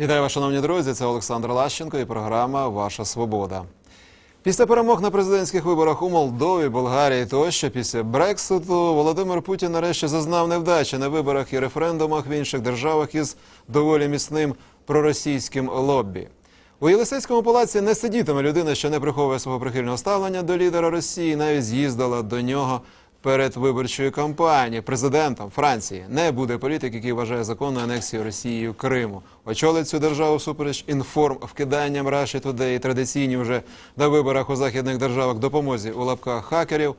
Вітаю вас, шановні друзі. Це Олександр Лащенко і програма Ваша Свобода. Після перемог на президентських виборах у Молдові, Болгарії тощо після Брекситу Володимир Путін нарешті зазнав невдачі на виборах і референдумах в інших державах із доволі міцним проросійським лоббі. У Єлисейському палаці не сидітиме людина, що не приховує свого прихильного ставлення до лідера Росії, навіть з'їздила до нього перед виборчою кампанією. Президентом Франції не буде політик, який вважає законною анексію Росією Криму. Очолить цю державу супереч інформ вкиданням Russia Today і традиційні вже на виборах у західних державах допомозі у лапках хакерів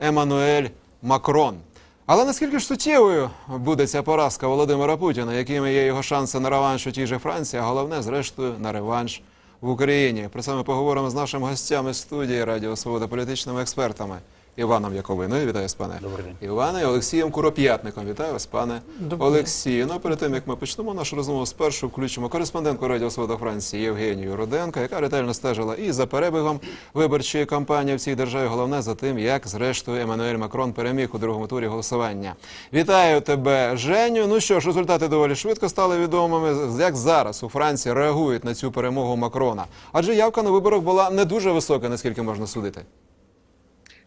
Еммануель Макрон. Але наскільки ж суттєвою буде ця поразка Володимира Путіна, якими є його шанси на реванш у тій же Франції, а головне, зрештою, на реванш в Україні? Про це ми поговоримо з нашими гостями студії Радіо Свобода політичними експертами. Іваном Яковиною, вітаю вас, пане Добрий день. Іване, і Олексієм Куроп'ятником. Вітаю вас, пане Олексію. Ну, перед тим як ми почнемо нашу розмову, спершу включимо кореспондентку Радіо Свобода Франції Євгенію Руденко, яка ретельно стежила і за перебігом виборчої кампанії в цій державі. Головне за тим, як зрештою Еммануель Макрон переміг у другому турі голосування. Вітаю тебе, Женю. Ну що ж, результати доволі швидко стали відомими. Як зараз у Франції реагують на цю перемогу Макрона? Адже явка на виборах була не дуже висока, наскільки можна судити.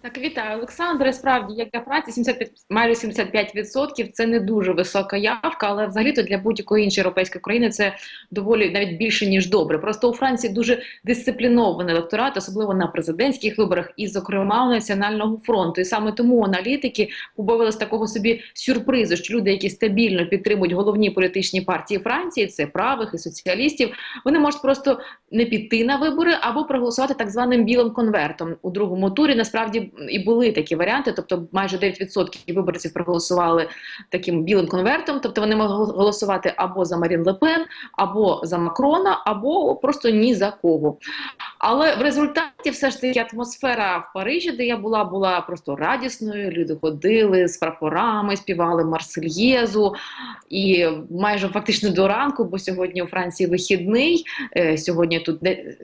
Так, вітаю, Олександре. Справді, як для Франції, 75, майже 75% – це не дуже висока явка, але взагалі-то для будь-якої іншої європейської країни це доволі навіть більше ніж добре. Просто у Франції дуже дисциплінований електорат, особливо на президентських виборах, і, зокрема, у національного фронту. І саме тому аналітики побоювалися такого собі сюрпризу, що люди, які стабільно підтримують головні політичні партії Франції, це правих і соціалістів, вони можуть просто не піти на вибори або проголосувати так званим білим конвертом у другому турі. Насправді і були такі варіанти, тобто майже 9% виборців проголосували таким білим конвертом. Тобто вони могли голосувати або за Марін Лепен, або за Макрона, або просто ні за кого. Але в результаті все ж таки атмосфера в Парижі, де я була, була просто радісною. Люди ходили з прапорами, співали Марсельєзу і майже фактично до ранку, бо сьогодні у Франції вихідний. Е, Сьогодні тут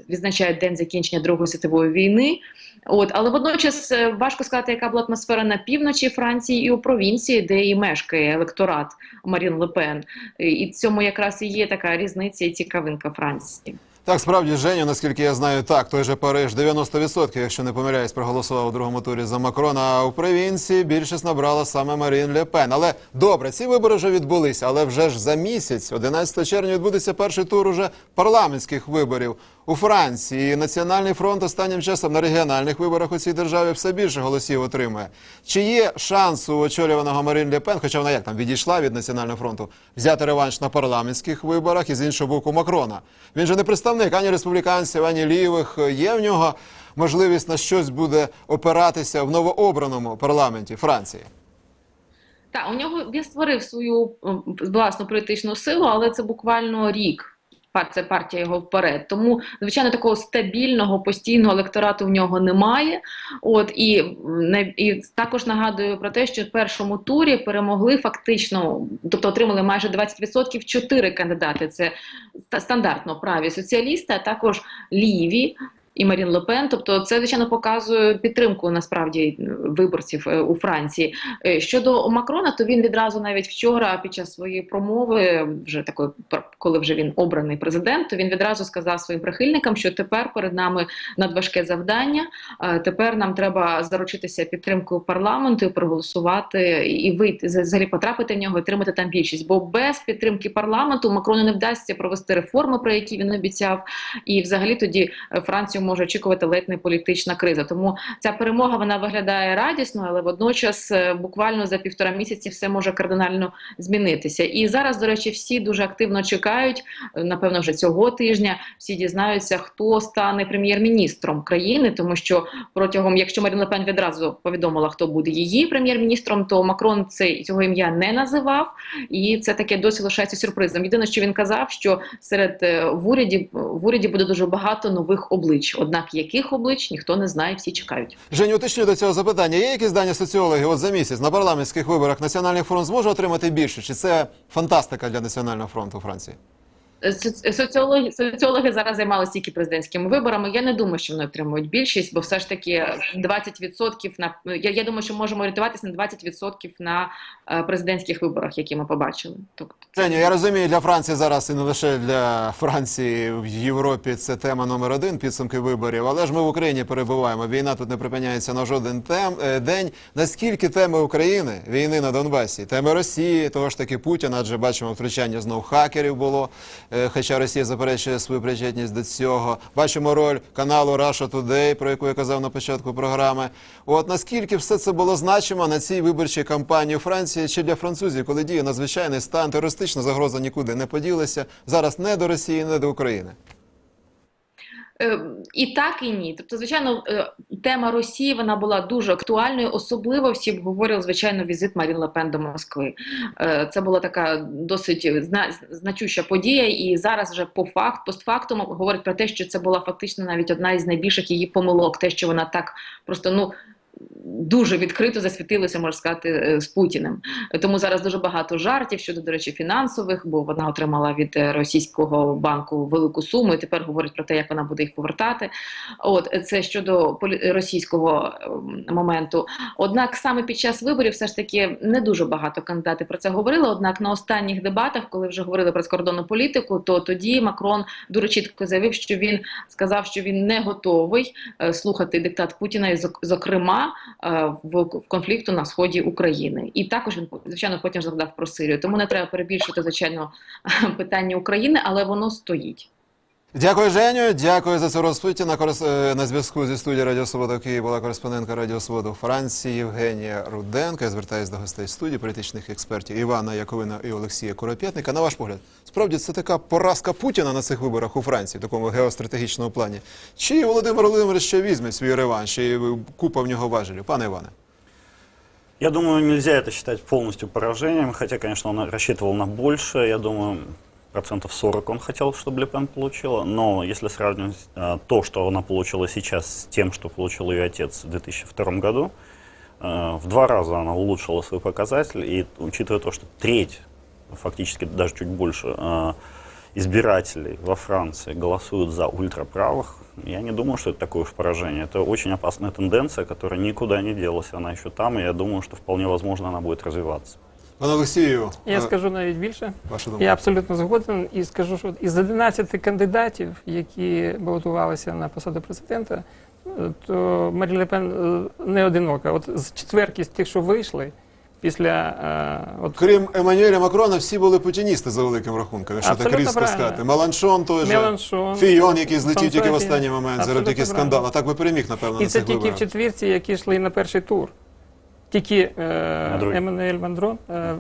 відзначають день закінчення Другої світової війни. От, але водночас важко сказати, яка була атмосфера на півночі Франції і у провінції, де і мешкає електорат Марін Лепен. І цьому якраз і є така різниця і цікавинка Франції. Так, справді, Женю, наскільки я знаю, так, той же Париж 90%, якщо не помиляюсь, проголосував у другому турі за Макрона, а у провінції більшість набрала саме Марін Ле Пен. Але добре, ці вибори вже відбулися, але вже ж за місяць, 11 червня, відбудеться перший тур уже парламентських виборів у Франції. Національний фронт останнім часом на регіональних виборах у цій державі все більше голосів отримує. Чи є шанс у очолюваного Марін Ле Пен, хоча вона як там відійшла від Національного фронту, взяти реванш на парламентських виборах і з іншого боку Макрона? Він же не представник ані республіканців, ані лівих. Є в нього можливість на щось буде опиратися в новообраному парламенті Франції. Так, у нього він створив свою власну політичну силу, але це буквально рік. Це партія його вперед. Тому, звичайно, такого стабільного постійного електорату в нього немає. От і, і також нагадую про те, що в першому турі перемогли фактично, тобто отримали майже 20% чотири кандидати. Це стандартно праві соціалісти, а також ліві. І Марін Лепен, тобто це звичайно показує підтримку насправді виборців е, у Франції. Е, Щодо Макрона, то він відразу навіть вчора, під час своєї промови, вже такої коли вже він обраний президент, то він відразу сказав своїм прихильникам, що тепер перед нами надважке завдання. е, Тепер нам треба заручитися підтримкою парламенту, проголосувати і вийти взагалі потрапити в нього, отримати там більшість. Бо без підтримки парламенту Макрону не вдасться провести реформи, про які він обіцяв, і взагалі тоді Францію може очікувати ледь не політична криза. Тому ця перемога вона виглядає радісно, але водночас е, буквально за півтора місяці все може кардинально змінитися. І зараз, до речі, всі дуже активно чекають. е, Напевно, вже цього тижня всі дізнаються, хто стане прем'єр-міністром країни, тому що протягом, якщо Марін Пен відразу повідомила, хто буде її прем'єр-міністром, то Макрон це цього ім'я не називав, і це таке досі лишається сюрпризом. Єдине, що він казав, що серед е, в уряді в уряді буде дуже багато нових облич. Однак яких облич ніхто не знає, всі чекають. Женю, уточню до цього запитання. Є якісь дані соціологів от за місяць на парламентських виборах Національний фронт зможе отримати більше? Чи це фантастика для Національного фронту Франції? Соці- Соціологи, соціологи зараз займалися тільки президентськими виборами. Я не думаю, що вони отримують більшість, бо все ж таки 20% на я, я думаю, що можемо орієнтуватися на 20% на е, президентських виборах, які ми побачили. Тобто Женю, я розумію, для Франції зараз і не лише для Франції в Європі це тема номер один підсумки виборів. Але ж ми в Україні перебуваємо. Війна тут не припиняється на жоден тем е, день. Наскільки теми України, війни на Донбасі, теми Росії, того ж таки Путіна, адже бачимо втручання знов хакерів було. Е, Хоча Росія заперечує свою причетність до цього. Бачимо роль каналу Russia Today, про яку я казав на початку програми. От наскільки все це було значимо на цій виборчій кампанії у Франції чи для французів, коли діє надзвичайний стан, терористична загроза нікуди не поділася. Зараз не до Росії, не до України. Е, І так, і ні. Тобто, звичайно, е, тема Росії вона була дуже актуальною. Особливо всі обговорювали, звичайно, візит Марін Лепен до Москви. Е, Це була така досить значуща подія, і зараз вже по факт, постфактум говорить про те, що це була фактично навіть одна із найбільших її помилок, те, що вона так просто ну. Дуже відкрито засвітилися, можна сказати, е, з Путіним. Тому зараз дуже багато жартів щодо, до речі, фінансових, бо вона отримала від е, російського банку велику суму, і тепер говорить про те, як вона буде їх повертати. От це щодо російського ем, моменту. Однак саме під час виборів все ж таки не дуже багато кандидатів про це говорили. Однак на останніх дебатах, коли вже говорили про скордонну політику, то тоді Макрон дуже чітко заявив, що він сказав, що він не готовий е, слухати диктат Путіна, і зок- зокрема е, в конфлікту на сході України. І також він звичайно потім згадав про Сирію. Тому не треба перебільшити звичайно питання України, але воно стоїть. Дякую, Женю. Дякую за цю розповідь. На, корес... е, на зв'язку зі студією Радіо Свобода в Києві була кореспондентка Радіо Свобода Франції Євгенія Руденко. Я звертаюся до гостей студії, політичних експертів Івана Яковина і Олексія Куропєтника. На ваш погляд, справді це така поразка Путіна на цих виборах у Франції, такому геостратегічному плані. Чи Володимир Володимирович ще візьме свій реванш і купа в нього важелів? Пане Іване. Я думаю, нельзя это считать полностью поражением, хотя, конечно, он рассчитывал на большее. Я думаю, процентов 40 он хотел, чтобы Лепен получила. Но если сравнивать э, то, что она получила сейчас, с тем, что получил ее отец в 2002 году, э, в два раза она улучшила свой показатель. И учитывая то, что треть, фактически даже чуть больше, э, избирателей во Франции голосуют за ультраправых, я не думаю, что это такое уж поражение. Это очень опасная тенденция, которая никуда не делась. Она еще там, и я думаю, что вполне возможно она будет развиваться. Пане Олексію, Я е, скажу навіть більше. ваша думка. Я абсолютно згоден і скажу, що із 11 кандидатів, які балотувалися на посаду президента, е, то Марі Лепен е, не одинока. От з четверки з тих, що вийшли після от Крім Еммануеля Макрона, всі були путіністи за великим рахунком, якщо так різко правильно. сказати. Меланшон теж. Меланшон, Фійон, який злетів тільки в останній момент заради скандал. А так би переміг, напевно, І на це цих тільки в четвірці, які йшли на перший тур. Тільки е. Еммануель Мандрон, е,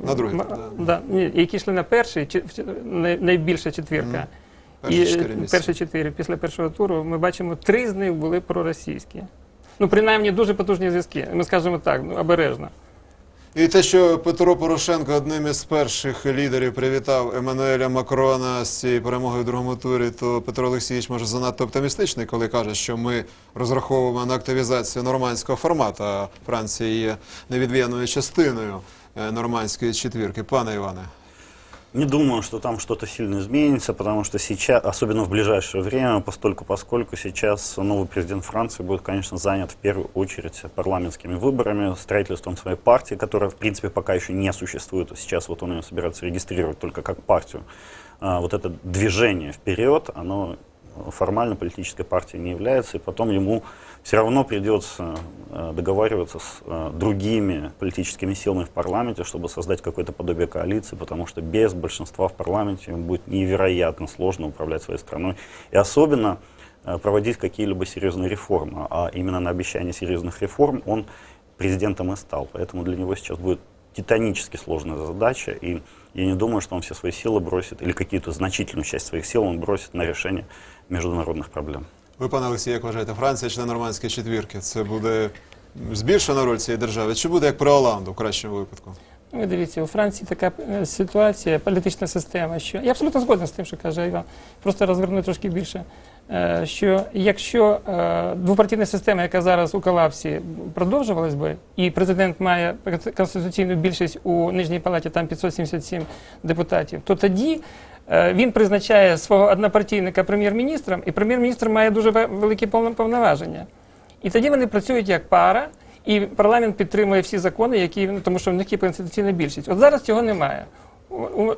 які йшли на перший, чи- найбільша четвірка. І перші чотири після першого туру ми бачимо, три з них були проросійські. Ну, принаймні, дуже потужні зв'язки. Ми скажемо так, ну, обережно. І те, що Петро Порошенко одним із перших лідерів привітав Еммануеля Макрона з цією перемогою в другому турі, то Петро Олексійович може занадто оптимістичний, коли каже, що ми розраховуємо на активізацію нормандського формату. А Франція є невід'ємною частиною е, нормандської четвірки. Пане Іване. Не думаю, что там что-то сильно изменится, потому что сейчас, особенно в ближайшее время, постольку поскольку сейчас новый президент Франции будет, конечно, занят в первую очередь парламентскими выборами, строительством своей партии, которая, в принципе, пока еще не существует. Сейчас вот он ее собирается регистрировать только как партию. А, Вот это движение вперед, оно формально политической партией не является, и потом ему все равно придется э, договариваться с э, другими политическими силами в парламенте, чтобы создать какое-то подобие коалиции, потому что без большинства в парламенте будет невероятно сложно управлять своей страной, и особенно э, проводить какие-либо серьезные реформы. А именно на обещание серьезных реформ он президентом и стал. Поэтому для него сейчас будет титанически сложная задача, и я не думаю, что он все свои силы бросит, или какие-то значительную часть своих сил он бросит на решение международных проблем. Ви, пане Олексій, як вважаєте, Франція член нормандської четвірки? Це буде збільшена роль цієї держави? Чи буде як при Оланду в кращому випадку? Ну, ви дивіться, у Франції така е, ситуація, політична система, що я абсолютно згоден з тим, що каже Іван. Просто розверну трошки більше. Е, Що якщо е, двопартійна система, яка зараз у колапсі, продовжувалась би, і президент має конституційну більшість у нижній палаті, там 577 депутатів, то тоді він призначає свого однопартійника прем'єр-міністром, і прем'єр-міністр має дуже ве- великі повноваження. І тоді вони працюють як пара, і парламент підтримує всі закони, які ну, тому що в них є конституційна більшість. От зараз цього немає.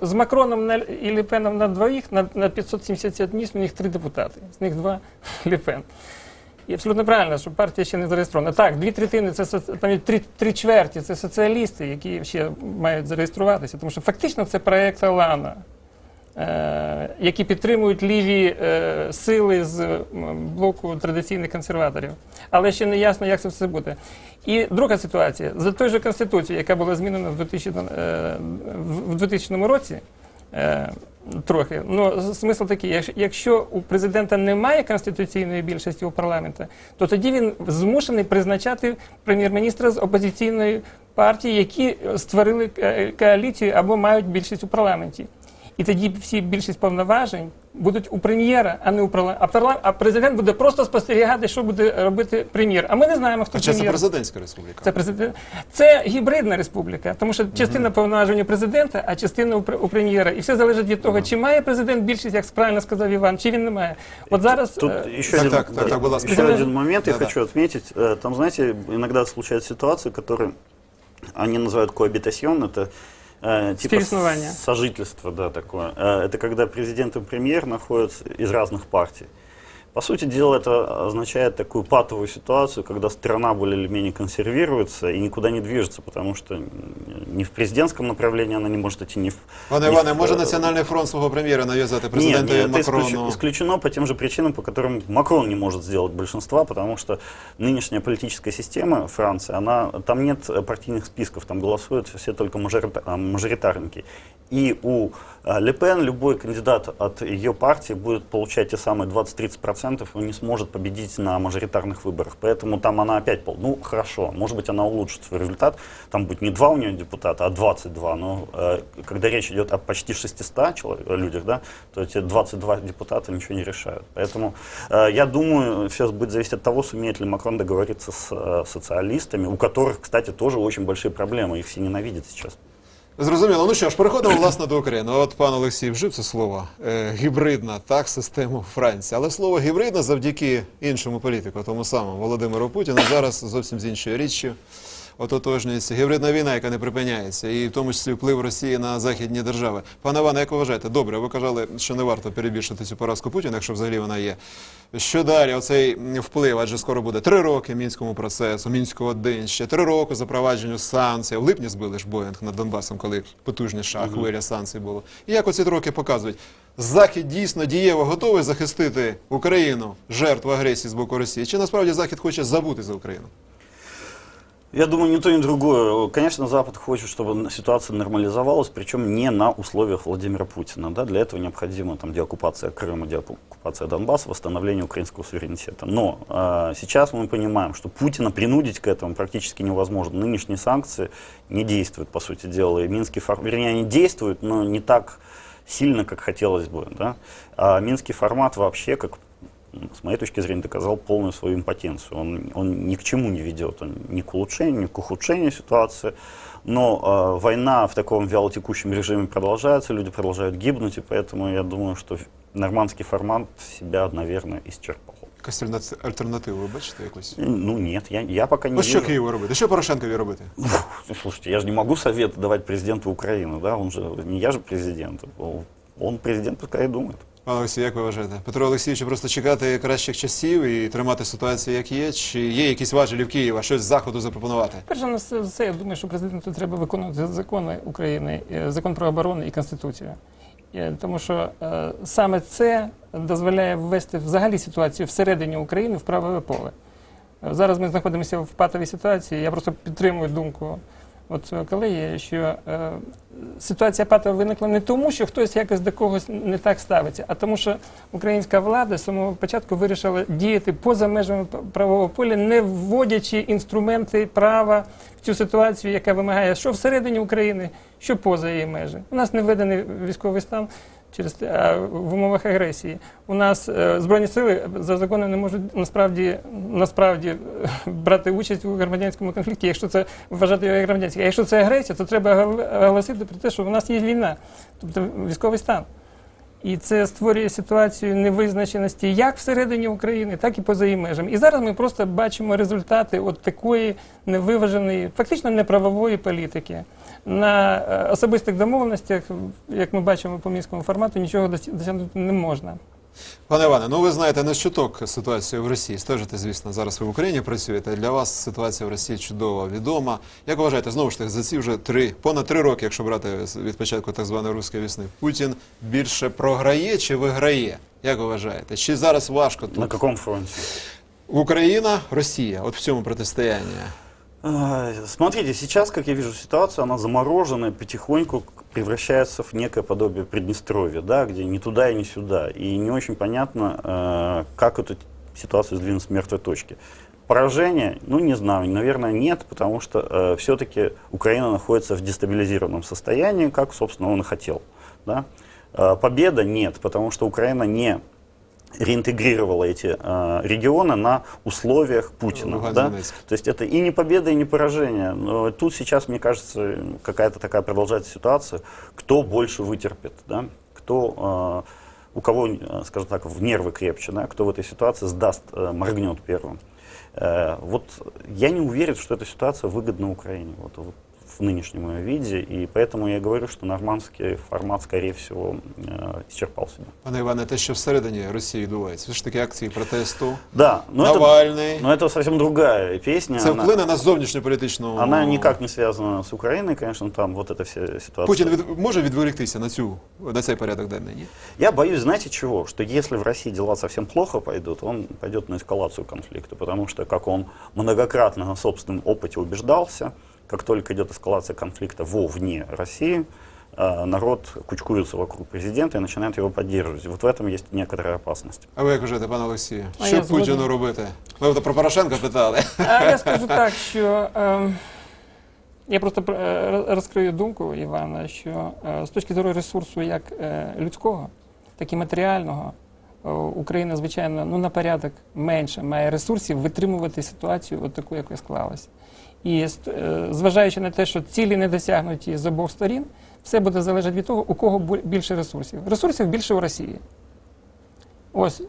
З Макроном і Лепеном на двоїх на, на 570 місць у них три депутати, з них два Лепен. І абсолютно правильно, що партія ще не зареєстрована. Так, дві третини це там три, три чверті, це соціалісти, які ще мають зареєструватися, тому що фактично це проєкт Алана, е, які підтримують ліві е, сили з блоку традиційних консерваторів. Але ще не ясно, як це все буде. І друга ситуація. За той же Конституцією, яка була змінена в 2000, е, в 2000 році, е, трохи. Ну, смисл такий, якщо- у президента немає конституційної більшості у парламенті, то тоді він змушений призначати прем'єр-міністра з опозиційної партії, які е, створили е, коаліцію або мають більшість у парламенті. І тоді всі більшість повноважень будуть у прем'єра, а не у парламенті. А, парла... а президент буде просто спостерігати, що буде робити прем'єр. А ми не знаємо, хто А чи це прем'єр. президентська республіка? Це президент. Це гібридна республіка, тому що частина повноважень у президента, а частина у, пр- у прем'єра. І все залежить від того, чи має президент більшість, як правильно сказав Іван, чи він не має. От зараз Тут е, еще так, один, так, так, так, была еще специальная- один момент я Да-да. хочу отметить. Э, Там, знаете, иногда случаются ситуации, которые они называют коабитасьон, это э, типа Співіснування. сожительство, да, такое. Э, Это когда президент и премьер находятся из разных партий. По сути дела, это означает такую патовую ситуацию, когда страна более или менее консервируется и никуда не движется, потому что м, ни в президентском направлении она не может идти, ни в... Пане ни Іване, в, може э, Національний фронт свого прем'єра нав'язати нет, президентові нет, это исключ- Макрону? исключено по тем же причинам, по которым Макрон не может сделать большинства, потому что нынешняя политическая система Франции, она, там нет э, партийных списков, там голосуют все только мажорита- а, мажоритарники. И у э, Ле Пен любой кандидат от ее партии будет получать те самые 20-30%, он не сможет победить на мажоритарных выборах. Поэтому там она опять, пол- ну хорошо, может быть она улучшит свой результат, там будет не два у нее депутата, а 22, но э, когда речь идет о почти 600 человек, людях, да, то эти 22 депутата ничего не решают. Поэтому э, я думаю, все будет зависеть от того, сумеет ли Макрон договориться с э, социалистами, у которых, кстати, тоже очень большие проблемы, их все ненавидят сейчас. Зрозуміло. Ну що ж, переходимо власне до України. От пан Олексій вжив це слово е, гібридна, так, систему Франції. Але слово гібридна завдяки іншому політику, тому самому Володимиру Путіну, зараз зовсім з іншою річчю ототожнюється гібридна війна, яка не припиняється, і в тому числі вплив Росії на західні держави. Пане Іване, як ви вважаєте? Добре, ви казали, що не варто перебільшити цю поразку Путіна, якщо взагалі вона є. Що далі? Оцей вплив, адже скоро буде три роки мінському процесу, мінську 1 ще три роки запровадженню санкцій. В липні збили ж Боїнг над Донбасом, коли потужніша хвиля санкцій було. І як оці роки показують? Захід дійсно дієво готовий захистити Україну жертв агресії з боку Росії? Чи насправді Захід хоче забути за Україну? Я думаю, ни то, ни другое. Конечно, Запад хочет, чтобы ситуация нормализовалась, причем не на условиях Владимира Путина. Да? Для этого необходима там, деоккупация Крыма, деоккупация Донбасса, восстановление украинского суверенитета. Но э, сейчас мы понимаем, что Путина принудить к этому практически невозможно. Нынешние санкции не действуют, по сути дела. И Минский формат, вернее, они действуют, но не так сильно, как хотелось бы. Да? А Минский формат вообще, как с моей точки зрения, доказал полную свою импотенцию. Он, он ни к чему не ведет, он ни к улучшению, ни к ухудшению ситуации. Но э, война в таком вялотекущем режиме продолжается, люди продолжают гибнуть, и поэтому я думаю, что нормандский формат себя, наверное, исчерпал. Якась альтернати- альтернативу, ви бачите якусь? Ну нет, я, я пока не Ось що. Києву робити? Що Порошенкові робити? Слушайте, я же не могу совет давать президенту Украины, да, он же, не я же президент, он президент, пускай и думает. Пане Олексій, як ви вважаєте? Петро Олексійович, просто чекати кращих часів і тримати ситуацію, як є? Чи є якісь важелі в Києва, щось з заходу запропонувати? перше на все, все, я думаю, що президенту треба виконувати закони України, е, закон про оборону і Конституцію. Е, Тому що е, саме це дозволяє ввести взагалі ситуацію всередині України в правове поле. Зараз ми знаходимося в патовій ситуації. Я просто підтримую думку от цього колеги, що е, ситуація патова виникла не тому, що хтось якось до когось не так ставиться, а тому, що українська влада з самого початку вирішила діяти поза межами правового поля, не вводячи інструменти права в цю ситуацію, яка вимагає, що всередині України, що поза її межі. У нас не введений військовий стан. Через в умовах агресії у нас е, збройні сили за законом не можуть насправді насправді е, брати участь у громадянському конфлікті, якщо це вважати його громадянським. А якщо це агресія, то треба оголосити про те, що у нас є війна, тобто військовий стан. І це створює ситуацію невизначеності як всередині України, так і поза її межами. І зараз ми просто бачимо результати от такої невиваженої, фактично неправової політики. На е, особистих домовленостях, як ми бачимо по мінському формату, нічого досі- досягнути не можна. Пане Іване, ну ви знаєте не щоток ситуацію в Росії. Стежите, звісно, зараз ви в Україні працюєте. Для вас ситуація в Росії чудово відома. Як вважаєте, знову ж таки, за ці вже три, понад три роки, якщо брати з- від початку так званої руської весни, Путін більше програє чи виграє? Як ви вважаєте? Чи зараз важко тут На каком фронте? Україна, Росія? От в цьому протистоянні. А, Смотрите, сейчас, как я вижу ситуацию, она замороженная, потихоньку превращается в некое подобие Приднестровья, да, где ни туда и ни сюда. И не очень понятно, э, как эту ситуацию сдвинуть с мертвой точки. Поражение, ну не знаю, наверное, нет, потому что все-таки Украина находится в дестабилизированном состоянии, как, собственно, он и хотел. Да? Э, победа нет, потому что Украина не реинтегрировала эти э, регионы на условиях Путина. Да? Донецк. То есть это и не победа, и не поражение. Но тут сейчас, мне кажется, какая-то такая продолжается ситуация, кто больше вытерпит, да? кто, э, у кого, э, скажем так, в нервы крепче, да? кто в этой ситуации сдаст, э, моргнет первым. Э, вот я не уверен, что эта ситуация выгодна Украине вот, вот в нынешнем ее виде, и поэтому я говорю, что нормандский формат, скорее всего, э, исчерпал себя. Пане Іване, те, що всередині Росії відбувається, все ж таки акції протесту, Да, но это, Навальний. но это совсем другая песня. Це она- вплине на зовнішню політичну. Она никак не связана с Украиной, конечно, там вот эта вся ситуация. Путін від... може відволіктися на цю на цей порядок денний? Ні? Я боюсь, знаете чего? Что если в России дела совсем плохо пойдут, он пойдет на эскалацию конфликта, потому что, как он многократно на собственном опыте убеждался, как только идет эскалация конфликта вовне России, э, народ кучкуется вокруг президента и начинает его поддерживать. Вот в этом есть некоторая опасность. А ви як вважаєте, пане Олексію? А Що я згоден. Путіну робити? Ви от про Порошенка питали. А я скажу так, що е, я просто е, роз- розкрию думку Івана, що е, з точки зору ресурсу як е, людського, так і матеріального, е, Україна, звичайно, ну на порядок менше має ресурсів витримувати ситуацію, от таку, яка склалася. І ст- е, зважаючи на те, що цілі не досягнуті з обох сторін, все буде залежати від того, у кого бу- більше ресурсів. Ресурсів більше у Росії. Ось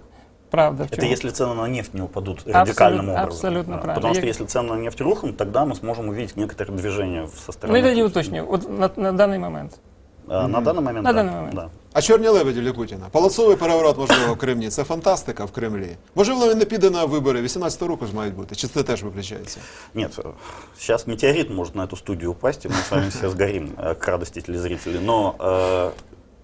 правда. В Это чому. если цены на нефть не упадут Абсолютно- радикальным образом. абсолютно Да, правильно. Потому что Я- если цены на нефть рухнут, тогда мы сможем увидеть некоторые движения в- со стороны. Ну, я тоді Путина. уточню, от на, на даний момент. А, На данный момент, На да, данный момент. да. А чорні лебеді для Путіна? Палацовий переворот, можливо, в Кремлі. Це фантастика в Кремлі. Можливо, він не піде на вибори 18 року ж мають бути. Чи це теж виключається? Нет, э, сейчас метеорит может на эту студию упасть, и мы с вами все сгорим э, к радости телезрителей. Но э,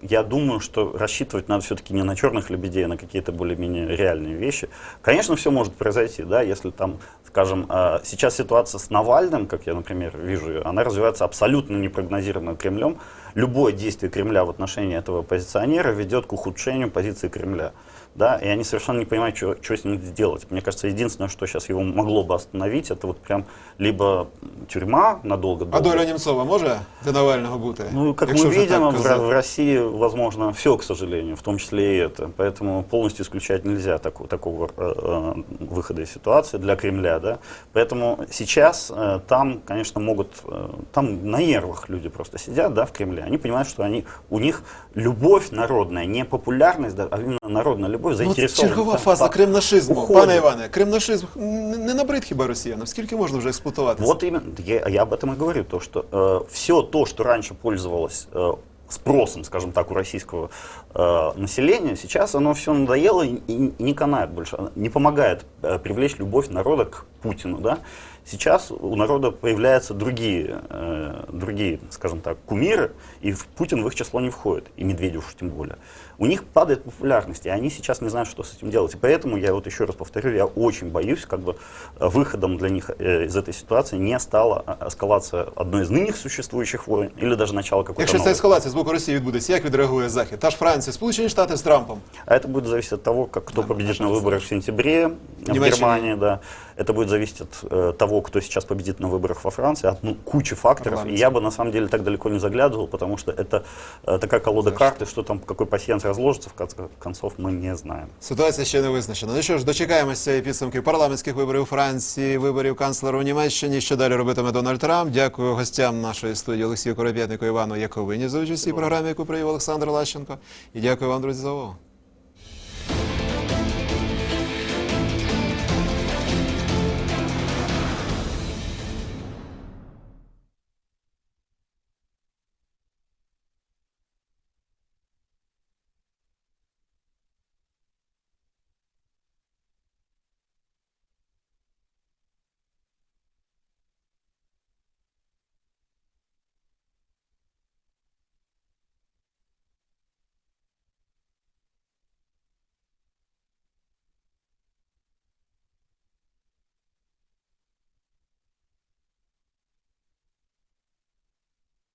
я думаю, что рассчитывать надо все-таки не на черных лебедей, а на какие-то более-менее реальные вещи. Конечно, все может произойти, да, если там, скажем, э, сейчас ситуация с Навальным, как я, например, вижу, ее, она развивается абсолютно непрогнозируемо Кремлем. Любое действие Кремля в отношении этого оппозиционера ведет к ухудшению позиции Кремля. Да, и они совершенно не понимают, что, что с ним сделать. Мне кажется, единственное, что сейчас его могло бы остановить, это вот прям либо тюрьма надолго. А доля Німцова може для Навального бути? Ну, как мы видим, в, в России возможно все, к сожалению, в том числе и это. Поэтому полностью исключать нельзя такого, такого э, э, выхода из ситуации для Кремля. Да? Поэтому сейчас э, там, конечно, могут, э, там на нервах люди просто сидят да, в Кремле. Они понимают, что они, у них любовь народная, не популярность, да, а именно народная любовь Ну, от заинтересована. чергова там, фаза по- кремнашизму. уходить. Пане Іване, кремнашизм не не набрид хіба росіянам? Скільки можна вже експлуатувати? Вот именно, я, я об этом и говорю, то, что все то, что раньше пользовалось э, спросом, скажем так, у российского э, населения, сейчас оно все надоело и, и не канает больше, оно не помогает э, привлечь любовь народа к Путину, да. Сейчас у народа появляются другие, э, другие, скажем так, кумиры, и в- Путин в их число не входит, и Медведев уж тем более. У них падает популярность, и они сейчас не знают, что с этим делать. И поэтому я вот еще раз повторю, я очень боюсь, как бы э, выходом для них э, из этой ситуации не стала э, эскалация одной из ныне существующих войн или даже начало какой-то Якщо ця новой. ескалація з боку Росії відбудеться, як відреагує Захід? Та ж Франція, Сполучені Штати з Трампом. А это будет зависеть от того, как, кто Да, победит на наша выборах в сентябре в Немеччина. Германии, да. Это будет зависеть от э, того, кто сейчас победит на выборах во Франции, от ну, кучи факторов. И Парламентских. я бы на самом деле так далеко не заглядывал, потому что это э, такая колода карт, и что там, какой пассианс разложится, в конце концов, мы не знаем. Ситуація ще не визначена. Ну що ж, дочекаємося і підсумків парламентських виборів у Франції, виборів канцлера у Німеччині. Що далі робитиме Дональд Трамп? Дякую гостям нашої студії Олексію Коробєтнику Івану Яковині за участь у цій програмі, яку привів Олександр Лащенко. І дякую вам, друзі, за увагу.